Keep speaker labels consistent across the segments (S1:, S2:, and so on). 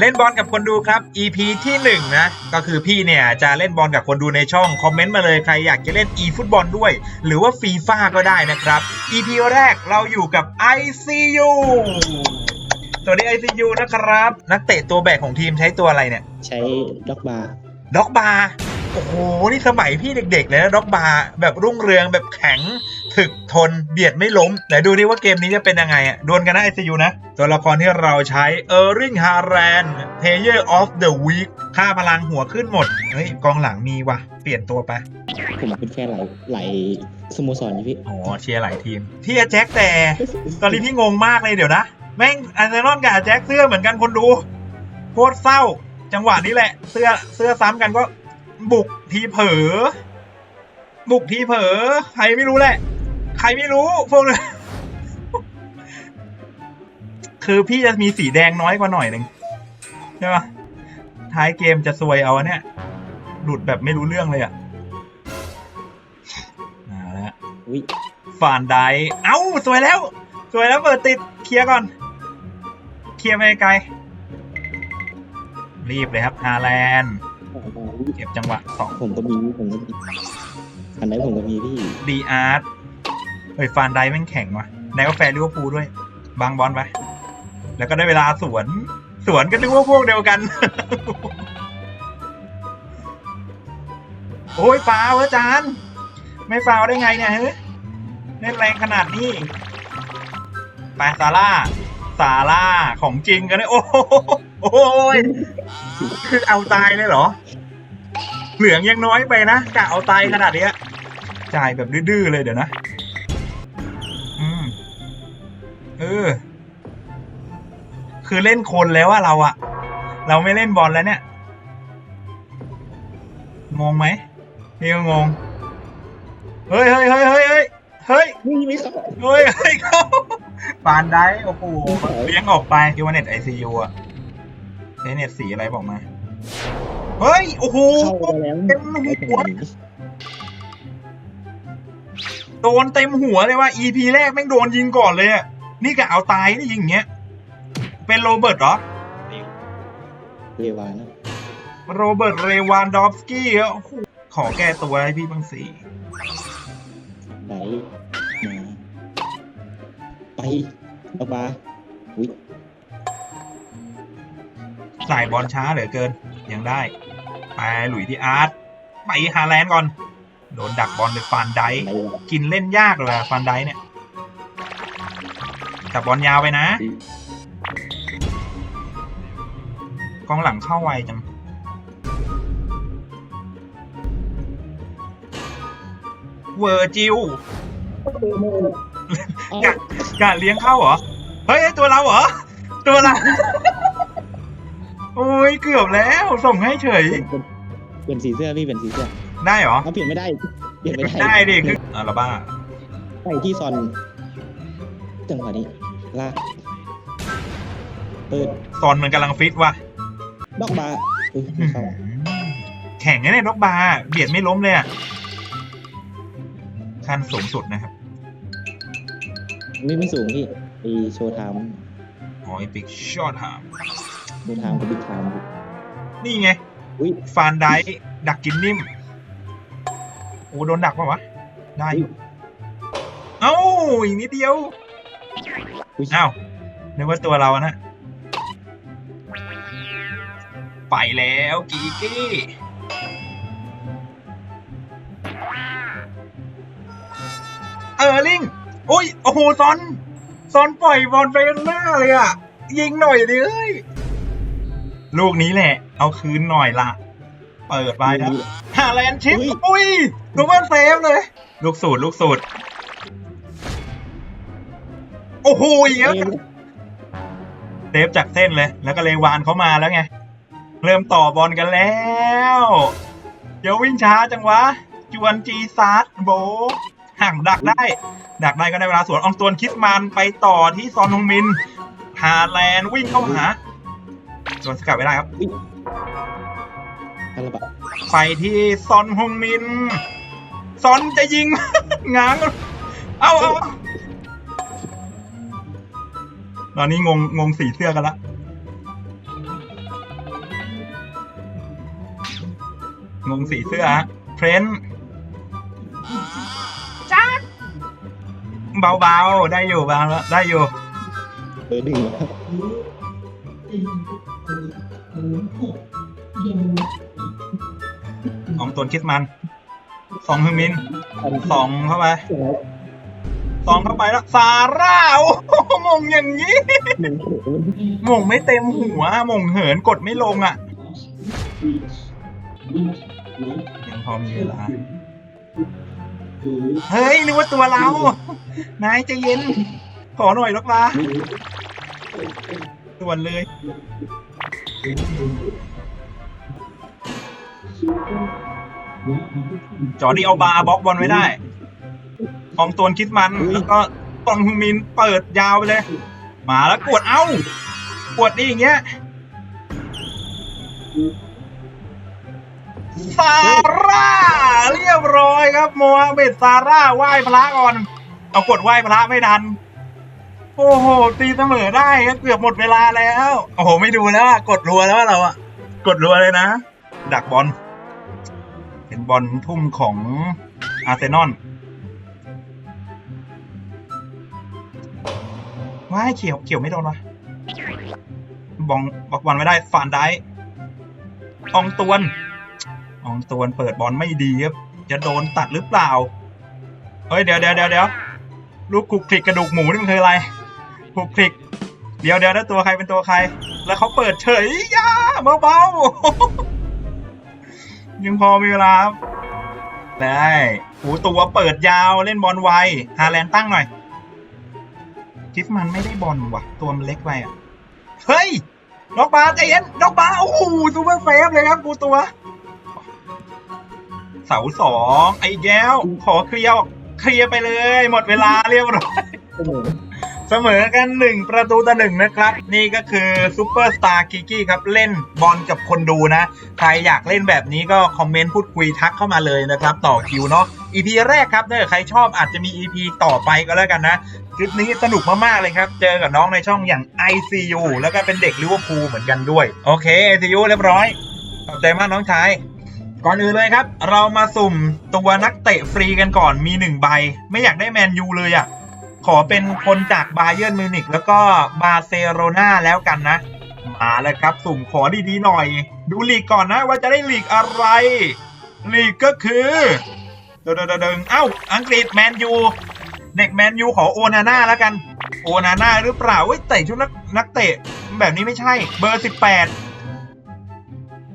S1: เล่นบอลกับคนดูครับ EP ที่หนึ่งนะก็คือพี่เนี่ยจะเล่นบอลกับคนดูในช่องคอมเมนต์มาเลยใครอยากจะเล่น e ฟุตบอลด้วย หรือว่าฟีฟ่าก็ได้นะครับ EP แรกเราอยู่กับ ICU สวัสดี ICU นะครับ นักเตะตัวแบกของทีมใช้ตัวอะไรเนี่ย
S2: ใช้ด็อกบาร์
S1: ด็อกบาร์ โอ้โห นี่สมัยพี่เด็กๆเลยนะด็อกบาร์แบบรุ่งเรืองแบบแข็งถึกทนเบียดไม่ล้มไหนดูดิว่าเกมนี้จะเป็นยังไงอะดวลกันนะไอซียูนะ ตัวละครที่เราใช้เออร์ริงฮาแรน Player of the Week ค่าพลังหัวขึ้นหมด เฮ้ย กองหลังมีว่ะ เปลี่ยนตัวไป
S2: ผมเป็นแค่หลายหลายสโมสรอยู่พี่
S1: โอ้เชียร์หลายทีมพี่อาแจ็คแต่ ตอนนี้พี่งงมากเลยเดี๋ยวนะ แม่งอาร์เซนอลกับอาแจ็คเสื้อเหมือนกันคนดูโคตรเศร้า จังหวะนี้แหละ เสื้อเสื้อซ้ำกันก็ บุกทีเผลอบุกทีเผลอใครไม่รู้แหละ ใครไม่รู้พวกนี้คือพี่จะมีสีแดงน้อยกว่าหน่อยหนึ่งใช่ปะท้ายเกมจะซวยเอาอะเนี่ยหลุดแบบไม่รู้เรื่องเลยอะมาแล้ว
S2: อุ้ย
S1: ฟานไดค์เอ้าสวยแล้ว สวยแล้วเปิดติดเคลียร์ก่อน เคลียร์ไปไกล รีบเลยครับฮาแลนด์ เก็บจังหวะสอง
S2: ผมก็มีผมก็มีอันไหนผมก็มีพี่
S1: ดีอาร์ตเฮ้ยฟานไดค์แม่งแข็งว่ะในกาแฟลิเวอร์พูลด้วย บางบอลไป แล้วก็ได้เวลาสวน สวนก็นึกว่าพวกเดียวกัน โอ้ยฟาวอาจารย์ ไม่ฟาวได้ไงเนี่ยเฮ้ยเล่นแรงขนาดนี้ไปซาร่าซาร่าของจริงกันเลยโอ้โหโอ้ยคือเอาตายเลยเหรอ เหลืองยังน้อยไปนะกะเอาตายขนาดเนี้ย จ่ายแบบดื้อเลยเดี๋ยวนะ อืม เออ คือเล่นคนแล้วว่าเราอะเราไม่เล่นบอลแล้วเนี่ย งงไหมพี่ก็งง เฮ้ยเฮ้ยเฮ้ยเฮ้ยเฮ้ยเฮ้ย
S2: นี่ไม่เข้า
S1: เฮ้ยเฮ้ยเขาปานได้โอ้โหเลี้ยงออกไปคิวเน็ตไอซียูอะใช้เน็ตสีอะไรบอกมา เฮ้ย โอ้โห
S2: เข้าไปแล้ว
S1: เต็มหัวโดนเต็มหัวเลยว่า EP แรกแม่งโดนยิงก่อนเลยอะนี่กะเอาตายนี่ยิงอย่างเงี้ย เป็นโรเบิร์ตเหรอ
S2: เรวานะ
S1: โรเบิร์ตเรวานดอฟสกี้เหรอโอ้โหขอแก้ตัวให้พี่บ้างสิ
S2: ไหนมาไปด็อกบาร์อุ้ย
S1: ใส่บอลช้าเหลือเกิน ยังได้ ไปหลุยที่อาร์ตไปฮาแลนด์ก่อน โดนดักบอลโดยฟานไดค์
S2: ไหนวะ
S1: กินเล่นยากเลยอะฟานไดค์เนี่ยจับบอลยาวไปนะ กองหลังเข้าไวจังเวอร์จิล
S2: เอา
S1: กะกะเลี้ยงเข้าเหรอ เฮ้ยไอ้ตัวเราเหรอ ตัวเรา โอ้ยเกือบแล้ว ส่งให้เฉย
S2: เป็นเป็นสีเสื้อพี่เป็นสีเสื้อ
S1: ได้เหรอ
S2: เอาเปลี่ยนไม่ได้ เปลี่ยนไม่ได้
S1: ได้ดิคืออาราบ้า
S2: ใส่ที่ซอนจังหวะนี้ลากเปิด
S1: ตอนมันกำลังฟิตว่ะ
S2: ด็อกบาร์อุ้ยไม่เข้า
S1: แข่งนะเนี่ยนกบาร์เบียดไม่ล้มเลยอะขั้นสูงสุดนะครับ
S2: ไม่ไม่สูงพี่ไอโชว์ไทม์
S1: อ๋อไอปิกช็อตฮาม
S2: โชว์ไทม์กับบิ๊กไทม์
S1: นี่ไง
S2: อุ้ย
S1: ฟานไดค์ดักกินนิ่มโอ้โดนดักปะวะ ได้อยู่เอ้าอีกนิดเดียว
S2: อุ้ย
S1: อ้าวนึกว่าตัวเรานะไปแล้วกีกี้เออร์ลิงโอ้ยโอ้โหซอนซอนปล่อยบอลไปข้างหน้าเลยอะ ยิงหน่อยดิเอ้ย ลูกนี้แหละ เอาคืนหน่อยละ เปิดไปนะฮาแลนด์ชิป
S2: อุ้ย
S1: อุ้ยดูว่าเซฟเลย ลูกสูตรลูกสูตรโอ้โหอีกแล้ว
S2: เอ็ม
S1: เซฟจากเส้นเลย แล้วก็เลวานเขามาแล้วไง เริ่มต่อบอลกันแล้ว เดี๋ยววิ่งช้าจังวะ จวนจีซาร์ดโบะห่างดักได้ ดักได้ก็ได้เวลาสวนอองตวนคิสมานไปต่อที่ซอนฮงมินฮาแลนด์วิ่งเข้าหา โดนสกัดไม่ได้ครับ
S2: อะไราบะ
S1: ไปที่ซอนฮงมิน ซอนจะยิง ง้าง เอาเอาตอนนี้งงงงสีเสื้อกันละ งงสีเสื้อฮะเฟรนจ้าเบาๆ ได้อยู่บางแล้วได้อยู่
S2: เออดึงะ
S1: ของตวนคิดมันสองฮึมินสองเข้าไปสองเข้าไปแล้วซาร่าโอ้มงอย่างนี้
S2: หนึ่งโอ้โห
S1: มงไม่เต็มหัวมงเหินกดไม่ลงอะยังพอมีเวลาเฮ้ยนึกว่าตัวเรา นายใจเย็น ขอหน่อยลูกปลาส่วนเลย จอร์ดี้เอาบาร์บล็อกบอลไว้ได้ ของตวนคิดมัน แล้วก็ตองฮึงมินเปิดยาวไปเลย มาแล้วกดเอ้ากดดีอย่างเงี้ยซาร่า เรียบร้อยครับโมฮัมเหม็ดซาร่าไหว้พระก่อน เอากดไหว้พระไม่ทัน โอ้โห ตีเสมอได้ครับเกือบหมดเวลาแล้ว โอ้โห ไม่ดูแล้วกดรัวแล้วเราอะกดรัวเลยนะ ดักบอลเป็นบอลทุ่มของอาร์เซนอลว้ายเขียวเขียวไม่โดนวะบองบอกบอลไม่ได้ฟานได้อองตวนอองตวนเปิดบอลไม่ดีครับ จะโดนตัดหรือเปล่า เฮ้ย เดี๋ยวเดี๋ยวเดี๋ยวเดี๋ยวลูกคลุกคลิกกระดูกหมูนี่มันคืออะไร คลุกคลิก เดี๋ยวเดี๋ยวแล้วตัวใครเป็นตัวใคร แล้วเขาเปิดเฉยย่าเบาๆยังพอมีเวลาครับได้หูตัวเปิดยาวเล่นบอลไวฮาแลนด์ตั้งหน่อยคิสมันไม่ได้บอลว่ะ ตัวมันเล็กไปอะ เฮ้ยดอกบาใจเย็นดอกบาโอ้โหซูเปอร์เซฟเลยครับกูตัว เสาสองไอ้แย้ว ขอเคลียร์เคลียร์ไปเลย หมดเวลาเรียบร้อย
S2: โอ้โห
S1: เสมอกันหนึ่งประตูต่อหนึ่งนะครับ นี่ก็คือซูเปอร์สตาร์กิกี้ครับ เล่นบอลกับคนดูนะ ใครอยากเล่นแบบนี้ก็คอมเมนต์พูดคุยทักเข้ามาเลยนะครับ ต่อคิวเนาะ EP แรกครับถ้าใครชอบอาจจะมี EP ต่อไปก็แล้วกันนะคลิปนี้สนุกมาก ๆ เลยครับ เจอกับน้องในช่องอย่าง ICU แล้วก็เป็นเด็กลิเวอร์พูลเหมือนกันด้วย โอเค ICU เรียบร้อยขอบใจมากน้องชายก่อนอื่นเลยครับ เรามาสุ่มตัวนักเตะฟรีกันก่อนมีหนึ่งใบ ไม่อยากได้แมนยูเลยอะ่ะ ขอเป็นคนจากบาเยิร์นมิวนิกแล้วก็บาร์เซโลนาแล้วกันนะ มาแล้วครับ สุ่มขอดีๆหน่อย ดูลีกก่อนนะว่าจะได้ลีกอะไร ลีกก็คือเดินๆๆๆเอ้า อังกฤษแมนยู เด็กแมนยูขอโอนาน่าแล้วกัน โอนาน่าหรือเปล่าเว้ยเตะชุดนักนักเตะ แบบนี้ไม่ใช่ เบอร์สิบแปด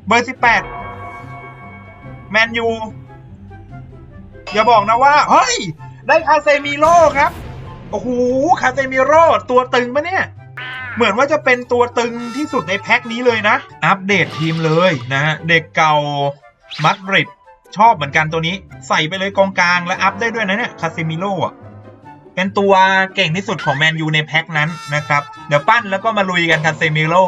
S1: เบอร์สิบแปดแมนยู อย่าบอกนะว่า เฮ้ย ได้คาเซมิโร่ครับ โอ้โหคาเตมิโร่ตัวตึงปะเนี่ย เหมือนว่าจะเป็นตัวตึงที่สุดในแพ็คนี้เลยนะ อัปเดตทีมเลยนะฮะ เด็กเก่ามัดริดชอบเหมือนกันตัวนี้ ใส่ไปเลยกองกลางและอัพได้ด้วยนะเนี่ยคาเซมิโร่อะเป็นตัวเก่งที่สุดของแมนยูในแพ็คนั้นนะครับ เดี๋ยวปั้นแล้วก็มาลุยกันคาเซมิโร่